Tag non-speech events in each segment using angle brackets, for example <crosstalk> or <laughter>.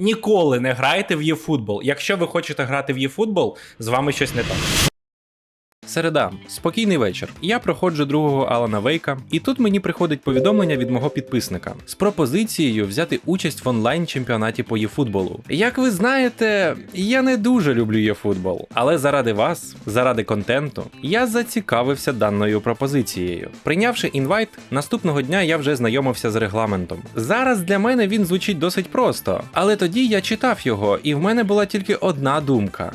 Ніколи не грайте в ЄФутбол. Якщо ви хочете грати в ЄФутбол, з вами щось не так. Середа, спокійний вечір. Я проходжу другого Алана Вейка, і тут мені приходить повідомлення від мого підписника з пропозицією взяти участь в онлайн чемпіонаті по єфутболу. Як ви знаєте, я не дуже люблю єфутбол, але заради вас, заради контенту, я зацікавився даною пропозицією. Прийнявши інвайт, наступного дня я вже знайомився з регламентом. Зараз для мене він звучить досить просто, але тоді я читав його, і в мене була тільки одна думка.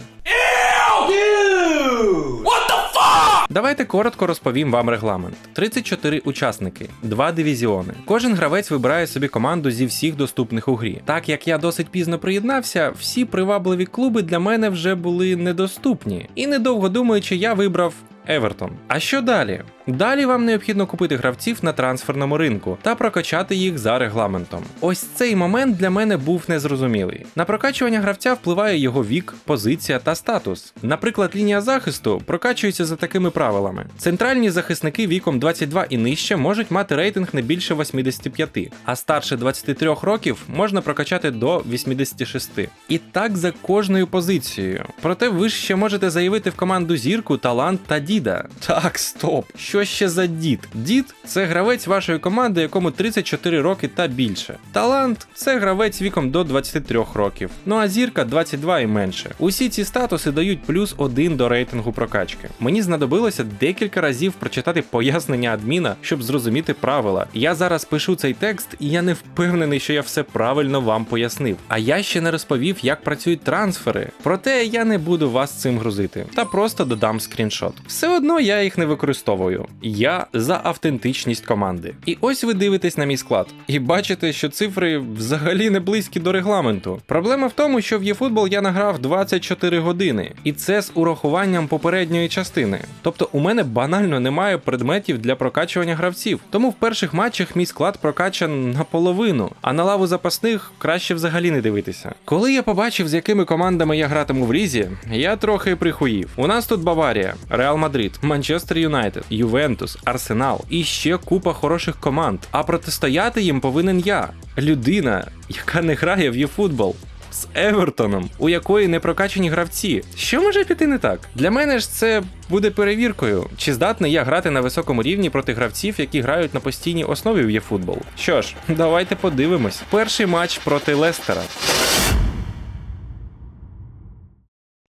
Давайте коротко розповім вам регламент. 34 учасники, 2 дивізіони. Кожен гравець вибирає собі команду зі всіх доступних у грі. Так як я досить пізно приєднався, всі привабливі клуби для мене вже були недоступні. І недовго думаючи, я вибрав Евертон. А що далі? Далі вам необхідно купити гравців на трансферному ринку та прокачати їх за регламентом. Ось цей момент для мене був незрозумілий. На прокачування гравця впливає його вік, позиція та статус. Наприклад, лінія захисту прокачується за такими правилами: центральні захисники віком 22 і нижче можуть мати рейтинг не більше 85, а старше 23 років можна прокачати до 86. І так за кожною позицією. Проте ви ж ще можете заявити в команду зірку, талант та діда. Так, стоп. Що ще за дід? Дід це гравець вашої команди, якому 34 роки та більше. Талант це гравець віком до 23 років. Ну а зірка 22 і менше. Усі ці статуси дають плюс один до рейтингу прокачки. Мені знадобилося декілька разів прочитати пояснення адміна, щоб зрозуміти правила. Я зараз пишу цей текст, і я не впевнений, що я все правильно вам пояснив. А я ще не розповів, як працюють трансфери. Проте я не буду вас цим грузити, та просто додам скріншот. Все одно я їх не використовую. Я за автентичність команди. І ось ви дивитесь на мій склад, і бачите, що цифри взагалі не близькі до регламенту. Проблема в тому, що в eFootball я награв 24 години, і це з урахуванням попередньої частини. Тобто у мене банально немає предметів для прокачування гравців. Тому в перших матчах мій склад прокачан наполовину, а на лаву запасних краще взагалі не дивитися. Коли я побачив, з якими командами я гратиму в різі, я трохи прихуїв. У нас тут Баварія, Реал Мадрид, Манчестер Юнайтед, Ювентус, Арсенал і ще купа хороших команд. А протистояти їм повинен я, людина, яка не грає в єфутбол. З Евертоном, у якої не прокачані гравці. Що може піти не так? Для мене ж це буде перевіркою, чи здатний я грати на високому рівні проти гравців, які грають на постійній основі в єфутбол. Що ж, давайте подивимось. Перший матч проти Лестера.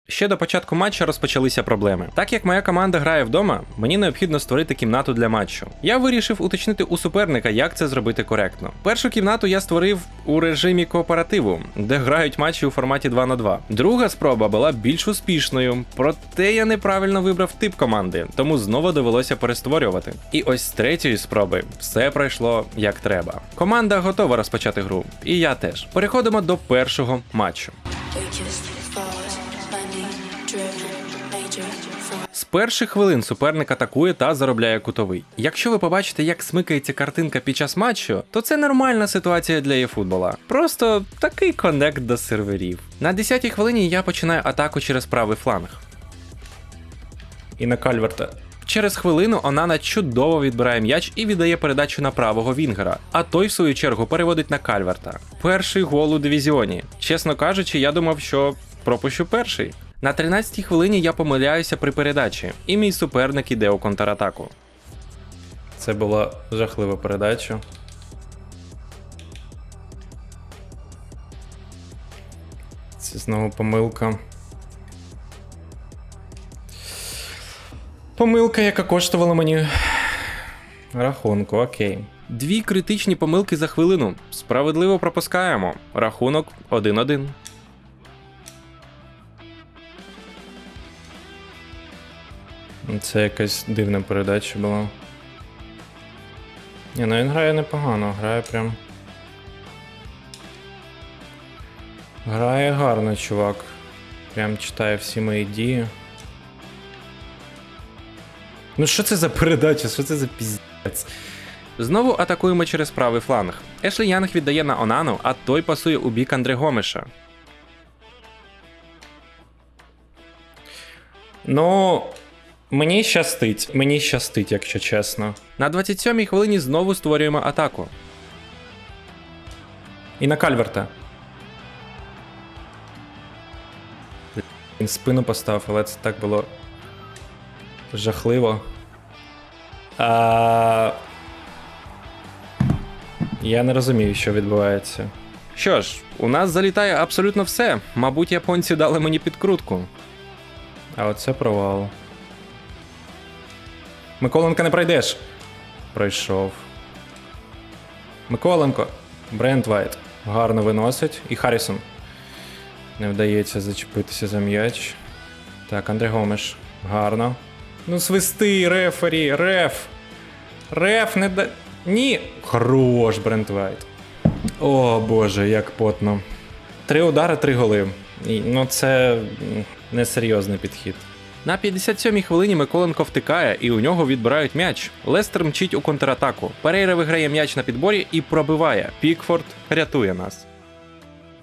Ще до початку матчу розпочалися проблеми. Так як моя команда грає вдома, мені необхідно створити кімнату для матчу. Я вирішив уточнити у суперника, як це зробити коректно. Першу кімнату я створив у режимі кооперативу, де грають матчі у форматі 2 на 2. Друга спроба була більш успішною, проте я неправильно вибрав тип команди, тому знову довелося перестворювати. І ось з третьої спроби все пройшло як треба. Команда готова розпочати гру, і я теж. Переходимо до першого матчу. З перших хвилин суперник атакує та заробляє кутовий. Якщо ви побачите, як смикається картинка під час матчу, то це нормальна ситуація для єфутбола. Просто такий коннект до серверів. На 10-й хвилині я починаю атаку через правий фланг. І на Кальверта. Через хвилину Онана чудово відбирає м'яч і віддає передачу на правого Вінгера, а той, в свою чергу, переводить на Кальверта. Перший гол у дивізіоні. Чесно кажучи, я думав, що пропущу перший. На 13-й хвилині я помиляюся при передачі, і мій суперник іде у контратаку. Це була жахлива передача. Це знову помилка. Помилка, яка коштувала мені рахунку, окей. Дві критичні помилки за хвилину. Справедливо пропускаємо. Рахунок 1-1. Це якась дивна передача була. Ні, ну він грає непогано, грає прям. Грає гарно, чувак. Прям читає всі мої дії. Ну що це за передача? Що це за піздець? Знову атакуємо через правий фланг. Ешлі Янг віддає на Онану, а той пасує у бік Андре Гомеша. Ну, мені щастить, мені щастить, якщо чесно. На 27-й хвилині знову створюємо атаку. І на Кальверта. Він спину постав, але це так було жахливо. А... Я не розумію, що відбувається. Що ж, у нас залітає абсолютно все. Мабуть, японці дали мені підкрутку. А оце провал. Миколенко не пройдеш. Пройшов. Миколенко. Брент Вайт. Гарно виносить. І Харрісон. Не вдається зачепитися за м'яч. Так, Андре Гомеш. Гарно. Ну, свисти, рефері, реф. Реф не да. Ні. Хорош, Брент Вайт. О боже, як потно. Три удари, три голи. Ну, це несерйозний підхід. На 57-й хвилині Миколенко втикає, і у нього відбирають м'яч. Лестер мчить у контратаку. Перейра виграє м'яч на підборі і пробиває. Пікфорд рятує нас.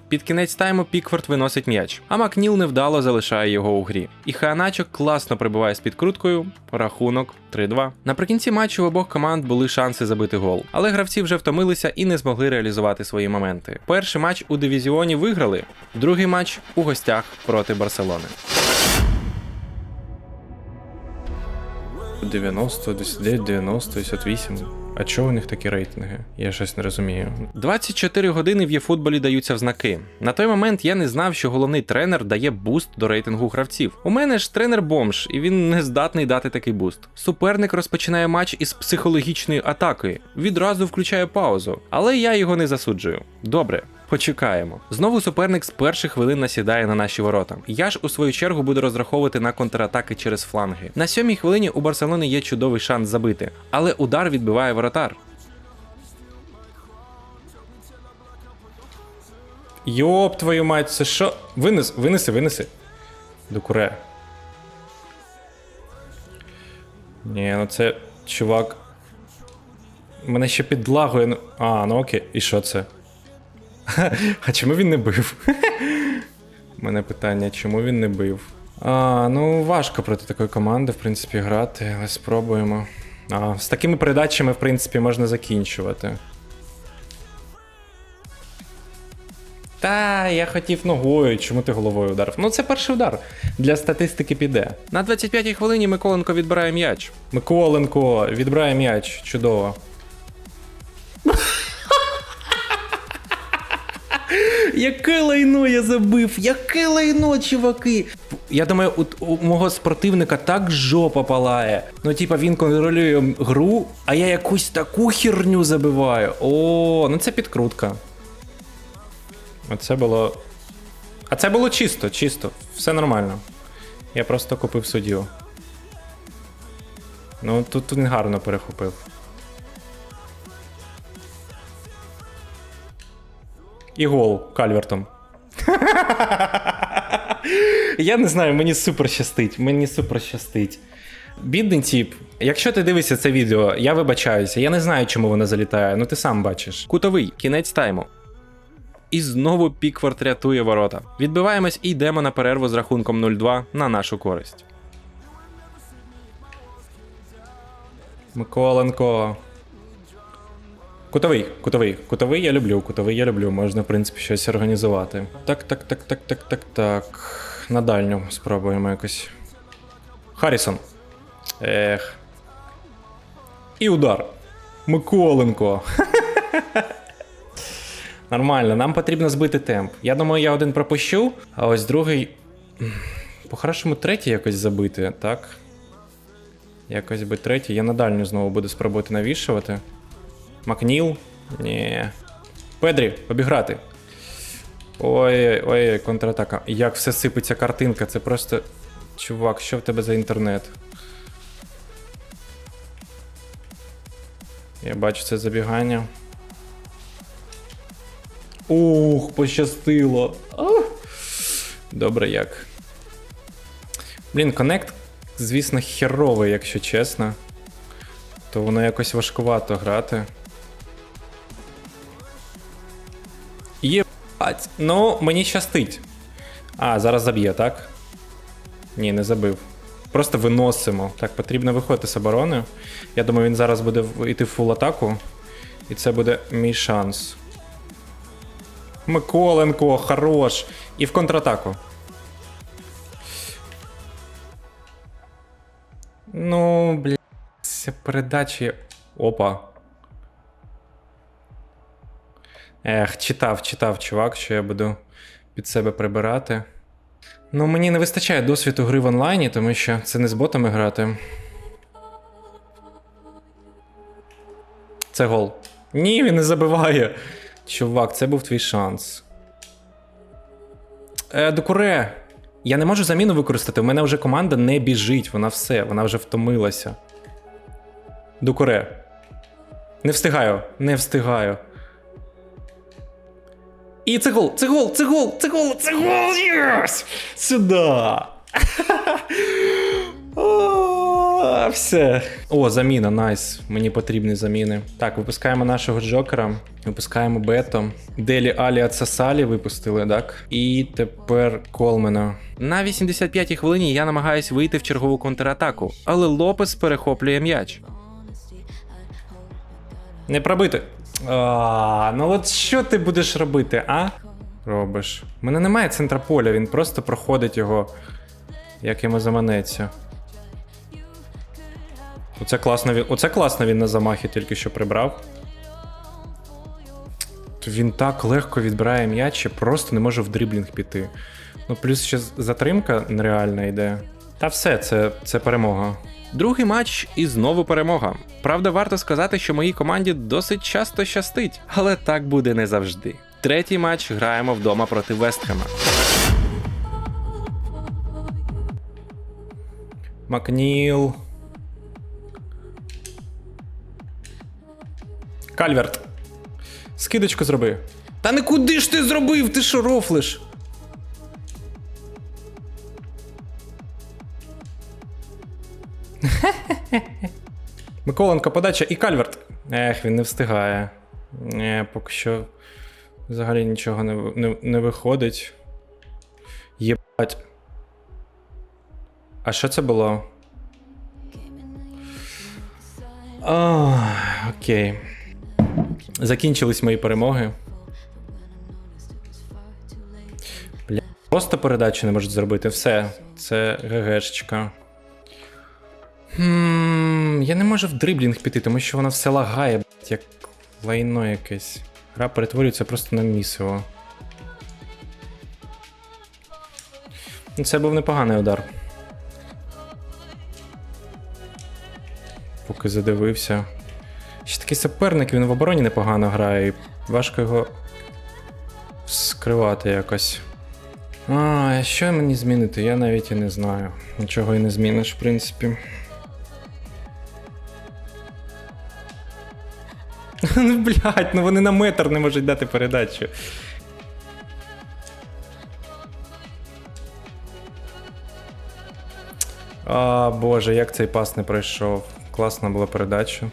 Під кінець тайму Пікфорд виносить м'яч, а Макніл невдало залишає його у грі. І Ханачок класно прибиває з підкруткою. Рахунок 3-2. Наприкінці матчу у обох команд були шанси забити гол, але гравці вже втомилися і не змогли реалізувати свої моменти. Перший матч у дивізіоні виграли, другий матч у гостях проти Барселони. 90, 89, 90, 88. А чого у них такі рейтинги? Я щось не розумію. 24 години в єфутболі даються в знаки. На той момент я не знав, що головний тренер дає буст до рейтингу гравців. У мене ж тренер бомж, і він не здатний дати такий буст. Суперник розпочинає матч із психологічної атаки, відразу включає паузу, але я його не засуджую. Добре. Почекаємо. Знову суперник з перших хвилин насідає на наші ворота. Я ж у свою чергу буду розраховувати на контратаки через фланги. На сьомій хвилині у Барселони є чудовий шанс забити, але удар відбиває воротар. Йоп, твою мать, це що? Винес, винеси, винеси. Докуре. Ні, ну це чувак. Мене ще підлагує. ну- А, ну окей, і що це? <laughs> А чому він не бив? <laughs> Мене питання, чому він не бив? А, ну важко проти такої команди, в принципі, грати, але спробуємо. А, з такими передачами, в принципі, можна закінчувати. Та, я хотів ногою, чому ти головою ударив? Ну, це перший удар. Для статистики піде. На 25-й хвилині Миколенко відбирає м'яч. Миколенко відбирає м'яч. Чудово. Яке лайно я забив! Яке лайно, чуваки! Я думаю, у, у мого спортивника так жопа палає. Ну, типа, він контролює гру, а я якусь таку херню забиваю. О, ну це підкрутка. Оце було. А це було чисто, чисто. Все нормально. Я просто купив суддю. Ну, тут він гарно перехопив. І гол кальвертом. Я не знаю, мені супер щастить. Мені супер щастить. Бідний тіп. Якщо ти дивишся це відео, я вибачаюся. Я не знаю, чому воно залітає, ну ти сам бачиш. Кутовий, кінець тайму. І знову Пікфорд рятує ворота. Відбиваємось і йдемо на перерву з рахунком 0-2 на нашу користь. Миколенко. Кутовий, кутовий, кутовий я люблю, кутовий я люблю. Можна, в принципі, щось організувати. Так, так, так, так, так, так, так. На дальню спробуємо якось. Харрісон. Ех. І удар. Миколенко. <laughs> Нормально, нам потрібно збити темп. Я думаю, я один пропущу, а ось другий. По-хорошому третій якось забити, так? Якось би третій. Я на дальню знову буду спробувати навішувати. Макніл? Ні. Педрі, обіграти. Ой, ой, контратака. Як все сипеться картинка, це просто. Чувак, що в тебе за інтернет? Я бачу це забігання. Ух, пощастило. Ах. Добре як. Блін, коннект, звісно, херовий, якщо чесно. То воно якось важкувато грати. Ну, мені щастить. А, зараз заб'є, так? Ні, не забив. Просто виносимо. Так, потрібно виходити з оборони. Я думаю, він зараз буде йти в фул атаку. І це буде мій шанс. Миколенко, хорош! І в контратаку. Ну, блядь, передачі. Опа. Ех, читав, читав, чувак, що я буду під себе прибирати. Ну, мені не вистачає досвіду гри в онлайні, тому що це не з ботами грати. Це гол. Ні, він не забиває. Чувак, це був твій шанс. Е, Докуре. Я не можу заміну використати. У мене вже команда не біжить, вона все, вона вже втомилася. Докуре. Не встигаю, не встигаю. І це гол, це гол, це гол! О, Все. О, заміна, найс. Мені потрібні заміни. Так, випускаємо нашого Джокера, випускаємо Бето. Делі Алі Ацасалі випустили, так? І тепер Колмена. На 85-й хвилині я намагаюсь вийти в чергову контратаку, але Лопес перехоплює м'яч. Не пробити. А, ну от що ти будеш робити, а? Робиш. У мене немає центра поля, він просто проходить його, як йому заманеться. Оце класно він. Оце класно він на замахі тільки що прибрав. Він так легко відбирає м'яч, що просто не може в дріблінг піти. Ну, плюс ще затримка нереальна йде. Та все, це, це перемога. Другий матч і знову перемога. Правда, варто сказати, що моїй команді досить часто щастить, але так буде не завжди. Третій матч граємо вдома проти Вестхема. Макніл. Кальверт. Скидочку зроби. Та не куди ж ти зробив? Ти що рофлиш? <laughs> Миколенко, подача і Кальверт. Ех, він не встигає. Не, поки що взагалі нічого не, не, не виходить. Єбать. А що це було? О, окей. Закінчились мої перемоги. Бля, просто передачу не можуть зробити. Все, це ГГшечка. Я не можу в дриблінг піти, тому що вона все лагає, як лайно якесь. Гра перетворюється просто на місиво. Це був непоганий удар. Поки задивився. Ще такий суперник, він в обороні непогано грає, і важко його скривати якось. А, що мені змінити? Я навіть і не знаю. Нічого і не зміниш, в принципі. <laughs> Ну, блядь, ну вони на метр не можуть дати передачу. А, боже, як цей пас не пройшов. Класна була передача.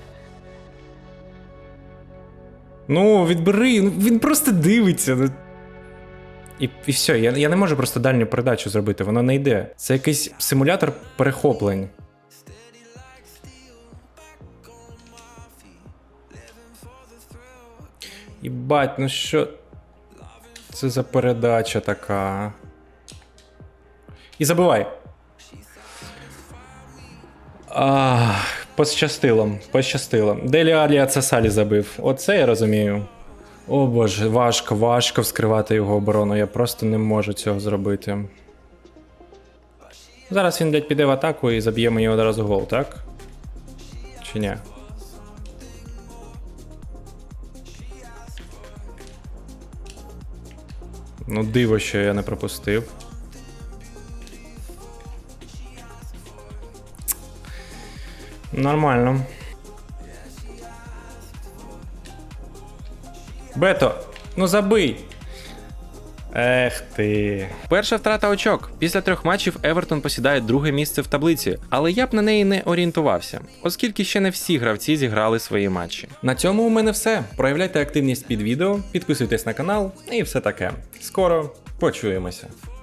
Ну, відбери, ну він просто дивиться. Ну. І, і все, я, я не можу просто дальню передачу зробити, воно не йде. Це якийсь симулятор перехоплень. Єбать, ну що. Це за передача така. І забивай. А, пощастило, пощастило. Делі Алія Цесалі забив. Оце я розумію. О боже, важко, важко вскривати його оборону. Я просто не можу цього зробити. Зараз він, блядь, піде в атаку і заб'є мені одразу гол, так? Чи ні? Ну, диво, що я не пропустив. Нормально. Бето, ну забий. Ех ти. Перша втрата очок. Після трьох матчів Евертон посідає друге місце в таблиці, але я б на неї не орієнтувався, оскільки ще не всі гравці зіграли свої матчі. На цьому у мене все. Проявляйте активність під відео, підписуйтесь на канал і все таке. Скоро почуємося.